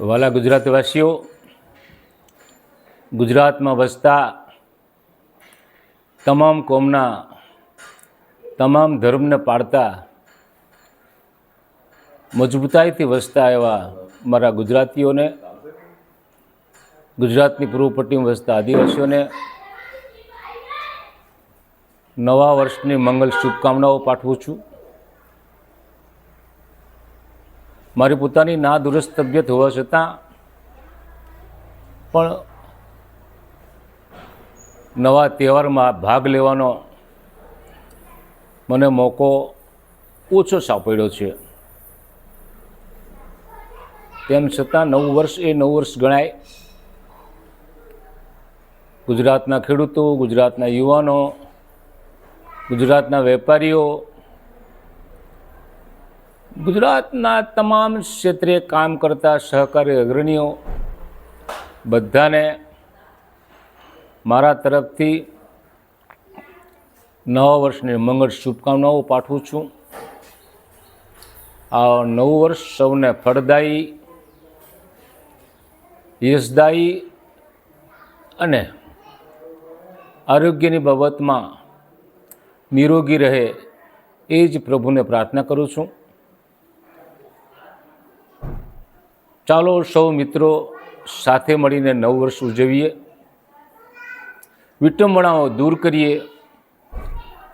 વાલા ગુજરાતવાસીઓ, ગુજરાતમાં વસતા તમામ કોમના, તમામ ધર્મને પાળતા મજબૂતાઈથી વસતા એવા મારા ગુજરાતીઓને, ગુજરાતની પૂર્વ પટ્ટીમાં વસતા આદિવાસીઓને, નવા વર્ષની મંગલ શુભકામનાઓ પાઠવું છું. મારી પોતાની ના દુરસ્ત તબિયત હોવા છતાં પણ નવા તહેવારમાં ભાગ લેવાનો મને મોકો ઓછો સાંપડ્યો છે. તેમ છતાં નવું વર્ષ એ નવું વર્ષ ગણાય. ગુજરાતના ખેડૂતો, ગુજરાતના યુવાનો, ગુજરાતના વેપારીઓ ગુજરાતના તમામ ક્ષેત્રે કામ કરતા સહકારી અગ્રણીઓ બધાને મારા તરફથી નવા વર્ષની મંગળ શુભકામનાઓ પાઠવું છું. આ નવું વર્ષ સૌને ફળદાયી, યશદાયી અને આરોગ્યની બાબતમાં નિરોગી રહે એ જ પ્રભુને પ્રાર્થના કરું છું. ચાલો સૌ મિત્રો સાથે મળીને નવ વર્ષ ઉજવીએ. વિટંબણાઓ દૂર કરીએ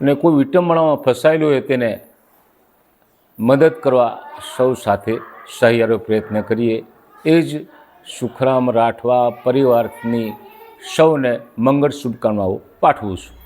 અને કોઈ વિટંબણામાં ફસાયેલું હોય તેને મદદ કરવા સૌ સાથે સહિયારો પ્રયત્ન કરીએ. એ જ સુખરામ રાઠવા પરિવારની સૌને મંગળ શુભકામનાઓ પાઠવું છું.